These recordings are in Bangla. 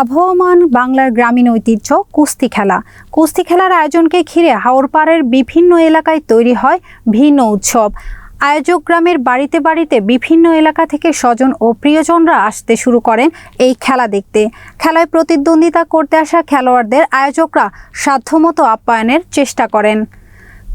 আবহমান বাংলার গ্রামীণ ঐতিহ্য কুস্তি খেলা। কুস্তি খেলার আয়োজনকে ঘিরে হাওড়পাড়ের বিভিন্ন এলাকায় তৈরি হয় ভিন্ন উৎসব। আয়োজক গ্রামের বাড়িতে বাড়িতে বিভিন্ন এলাকা থেকে স্বজন ও প্রিয়জনরা আসতে শুরু করেন এই খেলা দেখতে। খেলায় প্রতিদ্বন্দ্বিতা করতে আসা খেলোয়াড়দের আয়োজকরা সাধ্যমতো আপ্যায়নের চেষ্টা করেন।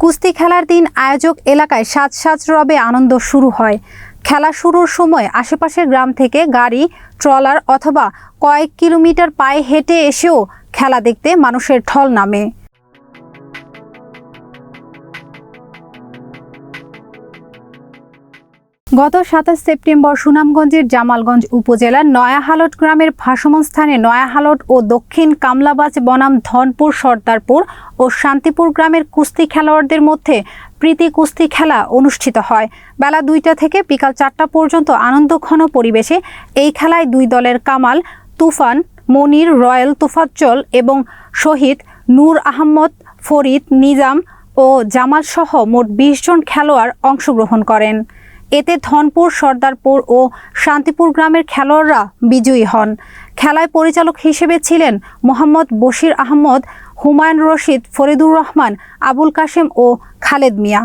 কুস্তি খেলার দিন আয়োজক এলাকায় সাজ সাজ রবে আনন্দ শুরু হয়। খেলা শুরুর সময় আশেপাশের গ্রাম থেকে গাড়ি, ট্রলার অথবা কয়েক কিলোমিটার পায়ে হেঁটে এসেও খেলা দেখতে মানুষের ঢল নামে। গত সাতাশ সেপ্টেম্বর সুনামগঞ্জের জামালগঞ্জ উপজেলার নয়াহালট গ্রামের ভাসমান স্থানে নয়াহালট ও দক্ষিণ কামলাবাজ বনাম ধনপুর, সর্দারপুর ও শান্তিপুর গ্রামের কুস্তি খেলোয়াড়দের মধ্যে প্রীতি কুস্তি খেলা অনুষ্ঠিত হয়। বেলা দুইটা থেকে বিকাল চারটা পর্যন্ত আনন্দঘন পরিবেশে এই খেলায় দুই দলের কামাল, তুফান, মনির, রয়্যাল তুফাজ্জল এবং শহীদ নূর আহমদ, ফরিদ, নিজাম ও জামাল সহ মোট বিশ জন খেলোয়াড় অংশগ্রহণ করেন। এতে ধনপুর, সর্দারপুর ও শান্তিপুর গ্রামের খেলোয়াড়রা বিজয়ী হন। খেলায় পরিচালক হিসেবে ছিলেন মোহাম্মদ বশির আহমদ হুমায়ুন রশিদ ফরিদুর রহমান আবুল কাশেম ও খালেদ মিয়া।